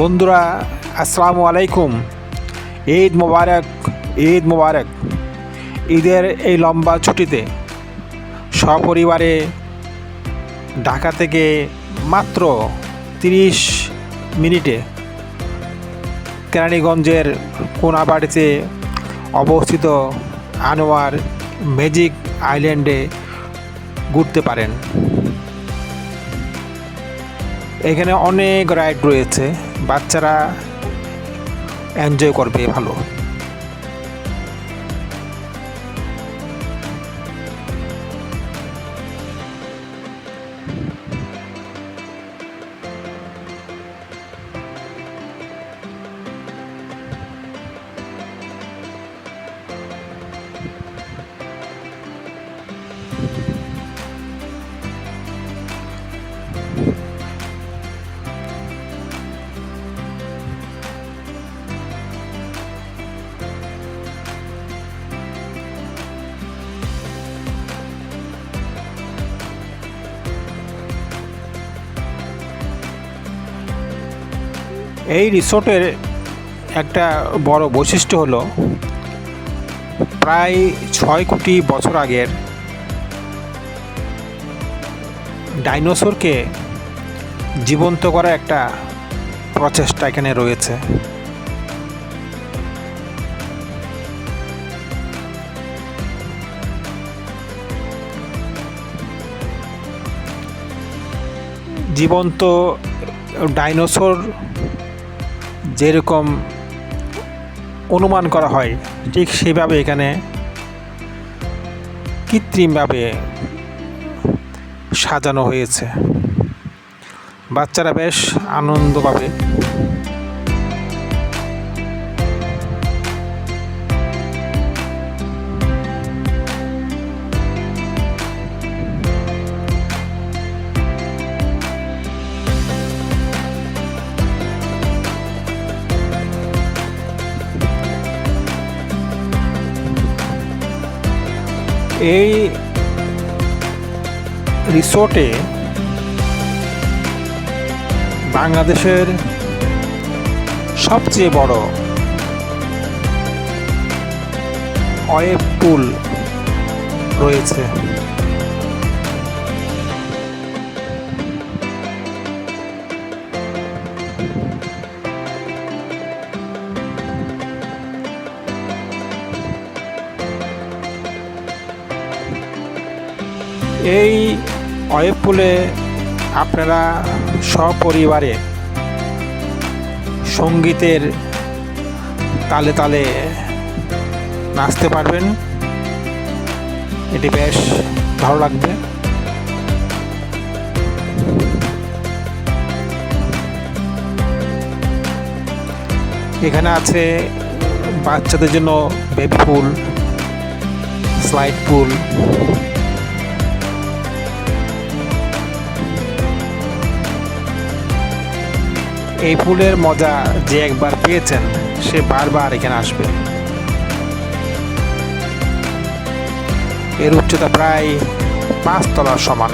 বন্ধুরা, আসসালামু আলাইকুম। ঈদ মোবারক ঈদ মোবারক। ঈদের এই লম্বা ছুটিতে সপরিবারে ঢাকা থেকে মাত্র তিরিশ মিনিটে কেরানীগঞ্জের কোনাবাড়িতে অবস্থিত আনোয়ার ম্যাজিক আইল্যান্ডে ঘুরতে পারেন। এখানে অনেক রাইড রয়েছে। বাচ্চারা এনজয় করবে ভালো। এই রিসোর্টের একটা বড় বৈশিষ্ট্য হলো প্রায় ছয় কোটি বছর আগের ডাইনোসরকে জীবন্ত করার একটা প্রচেষ্টা এখানে রয়েছে। জীবন্ত ডাইনোসর যেরকম অনুমান করা হয় ঠিক সেভাবে এখানে কৃত্রিমভাবে সাজানো হয়েছে। বাচ্চারা বেশ আনন্দ পাবে এই রিসোর্টে বাংলাদেশের সবচেয়ে বড় অয়েব পুল রয়েছে। এই ওয়েব পুলে আপনারা সপরিবারে সঙ্গীতের তালে তালে নাচতে পারবেন। এটি বেশ ভালো লাগবে। এখানে আছে বাচ্চাদের জন্য বেবি পুল স্লাইড পুল এই ফুলের মজা যে একবার পেয়েছেন, সে বারবার এখানে আসবে। এর উচ্চতা প্রায় পাঁচতলার সমান।